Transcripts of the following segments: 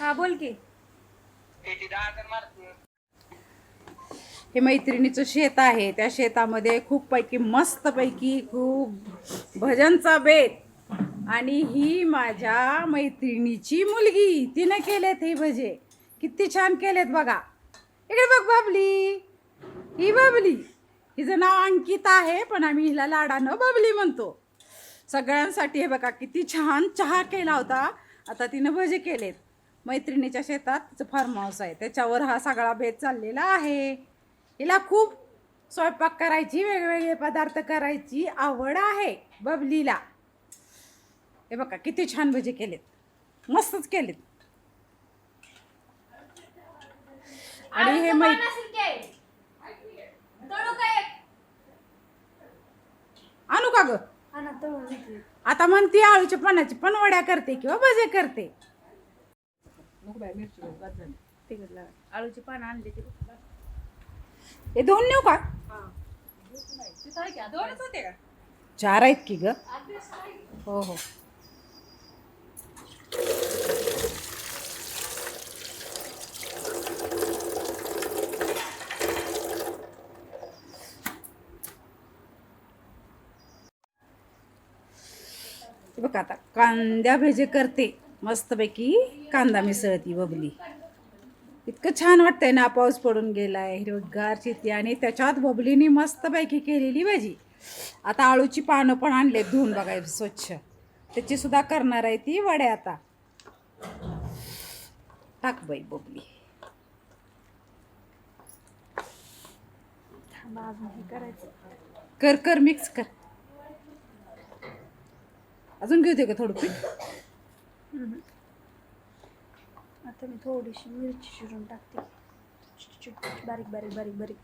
हा बोल की. हे मैत्रिणीचं शेत आहे. त्या शेतामध्ये खूप पैकी मस्त पैकी खूप भजनचा बेत. आणि ही माझ्या मैत्रिणीची मुलगी. तिनं केलेत हे भजे. किती छान केलेत बघा. इकडे बघ बबली. ही बबली. हिचं नाव अंकिता आहे पण आम्ही हिला लाडानं बबली म्हणतो. सगळ्यांसाठी हे बघा किती छान चहा केला होता. आता तिनं भजे केलेत. मैत्रिणीच्या शेतात तिचं फार्म हाऊस आहे. त्याच्यावर हा सगळा भेद चाललेला आहे. हिला खूप स्वयंपाक करायची वेगवेगळे पदार्थ करायची आवड आहे बबलीला. हे बघा किती छान भजे केलेत. मस्तच केलेत. आणि हे मै आणू का ग? आता म्हणते आळूच्या पानाची पण वड्या करते किंवा भजे करते. आळूची पानं आणली ती. हे दोन नेऊ का दोनच होते का? चार आहेत की ग? हो हो. हे बघ आता कांद्या भेजे करते. मस्तपैकी कांदा मिसळती बबली. इतकं छान वाटतंय ना पाऊस पडून गेलाय हिरवगार शेती आणि त्याच्यात बबलीने मस्तपैकी केलेली भाजी. आता आळूची पानं पण आणले धुवून बघाय स्वच्छ. त्याची सुद्धा करणार आहे ती वड्या आता. टाक बाई बबली. कर कर मिक्स कर. अजून घेऊ दे का थोडं पीठ. आता मी थोडीशी मिरची चिरून टाकते. बारीक बारीक बारीक बारीक.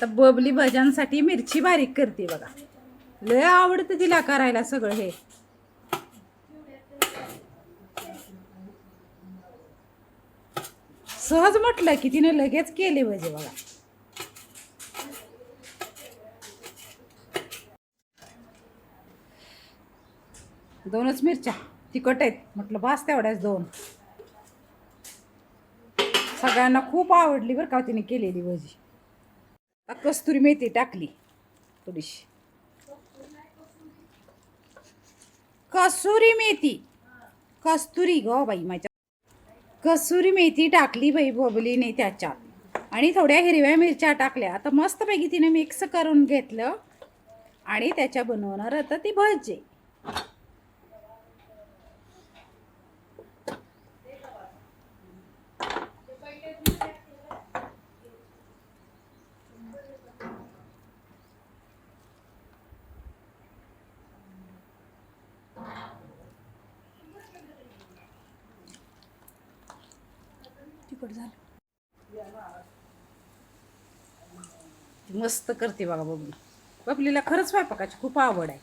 तर बबली भज्यांसाठी मिरची बारीक करते बघा. लय आवडतं तिला करायला सगळं हे. सहज म्हटलं की तिने लगेच केले भजे बघा. दोनच मिरच्या. तिखट आहेत. म्हटलं बास तेवढ्याच दोन. सगळ्यांना खूप आवडली बरं का तिने केलेली भजी. आता कस्तुरी मेथी टाकली थोडीशी. कसुरी मेथी. कस्तुरी ग बाई माझ्या. कसुरी मेथी टाकली बाई बबलीने त्याच्यात. आणि थोड्या हिरव्या मिरच्या टाकल्या. आता मस्तपैकी तिने मिक्स करून घेतलं. आणि त्याच्या बनवणार आता ती भजी. तिखट झालं. मस्त करते बघा बबली बबलीला खरंच स्वयंपाकाची खूप आवड आहे.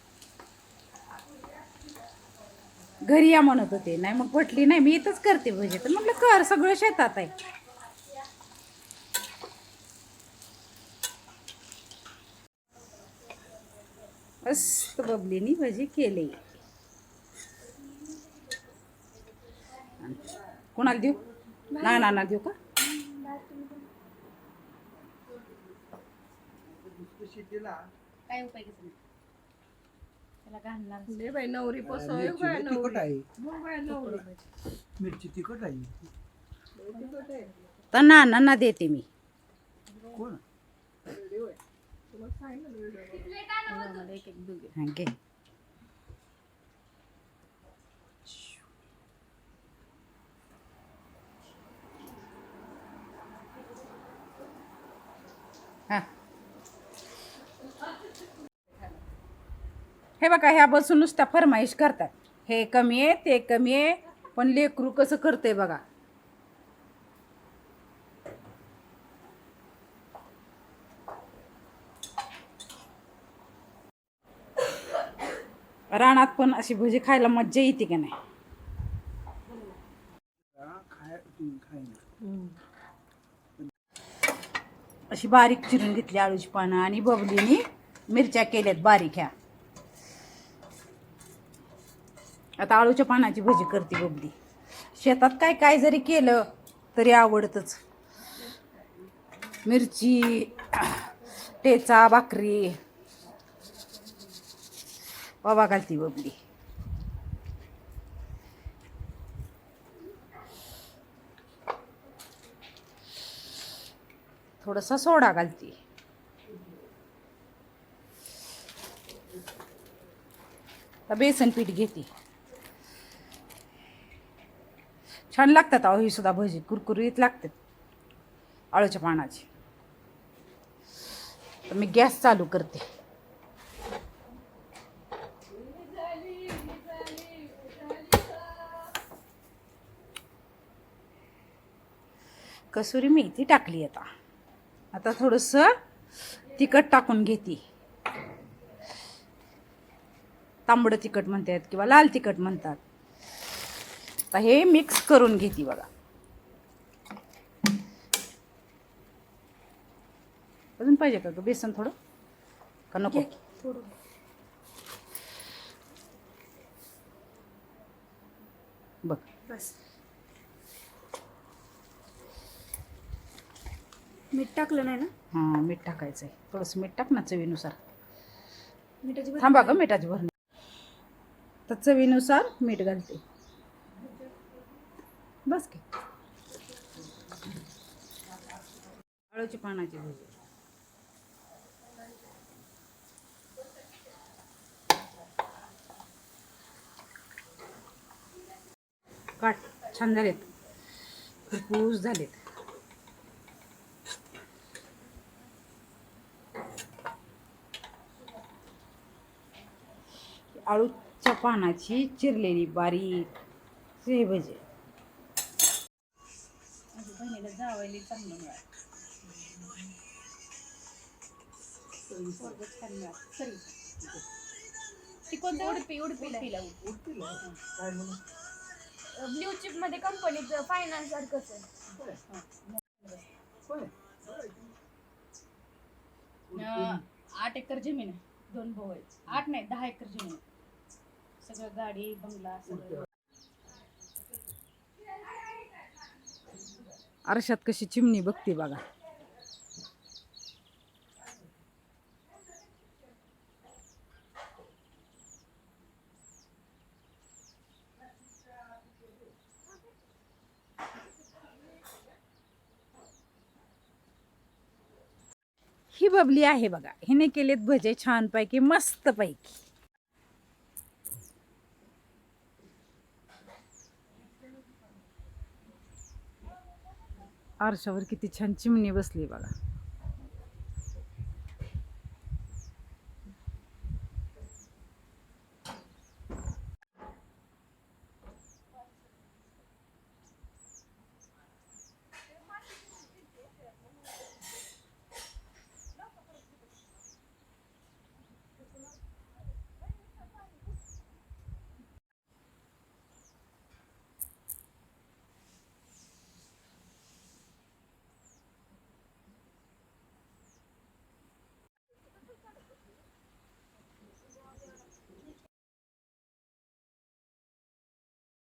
घरी या म्हणत होते. नाही मग पटली नाही. मी इथंच करते भजी तर म्हटलं कर सगळं शेतात आहे. मस्त बबलीनी भजी केली. कोणाला देऊ? ना ना ना देऊ का? काय उपाय नाही? त्याला घालणार ले बाई नवरी पसव मिरची लय तिखट आहे. मग बाई नवरी. मिरची तिखट आहे. तिखट आहे. तर नानांना देते मी. कोण? तुला सांगितलं व्हिडिओ मला एक एक दुगे हा घे. हा. हे बघा ह्या बसून नुसत्या फरमाईश करतात. हे कमी आहे ते कमी आहे पण लेकरू कसं करते बघा. रानात पण अशी भजी खायला मज्जा येते की नाही हा, खाय तुम्ही खाय ना अशी बारीक चिरून घेतली आळूची पानं आणि बबलीनी मिरच्या केल्यात बारीक ह्या. आता आळूच्या पानाची भजी करते बबली. शेतात काय काय जरी केलं तरी आवडतच. मिरची टेचा भाकरी. बाबा घालती बबली. थोडासा सोडा घालते. आता बेसन पीठ घेते. छान लागतात अहो ही सुद्धा भजी. कुरकुरीत लागतात आळूच्या पानाची. तर मी गॅस चालू करते. कसुरी मेथी टाकली आता. आता थोडंसं तिखट टाकून घेते. तांबडं तिखट म्हणतात किंवा लाल तिखट म्हणतात. आता हे मिक्स करून घेते बघा. अजून पाहिजे का ग? बेसन थोडं? का नको? थोडं बघ. बस. मीठ टाकलं नाही ना? हां मीठ टाकायचं आहे थोडंसं मीठ टाक ना चवीनुसार. मिठाची थांबा ग मिठाची भरणी. तर चवीनुसार मीठ घालते. बस की. आळूची पानाची भजी. काट छान झालेत. खरपूस झालेत. आळूच्या पानाची चिरलेली बारीक हे भजे बहिणीला जावायला चांगलं मिळालं. ती कोणत्या उडपी उडपीला. ब्ल्यू चिपमध्ये कंपनीत फायनान्स सारखंच आहे. आठ एकर जमीन आहे. दोन भाऊ आहेत. आठ नाही दहा एकर जमीन आहे. सगळं गाडी बंगला सगळं. आरशात कशी चिमणी बघते बघा. ही बबली आहे बघा. हिने केलेत भजे छानपैकी मस्तपैकी. आरशावर किती छान चिमणी बसली बघा.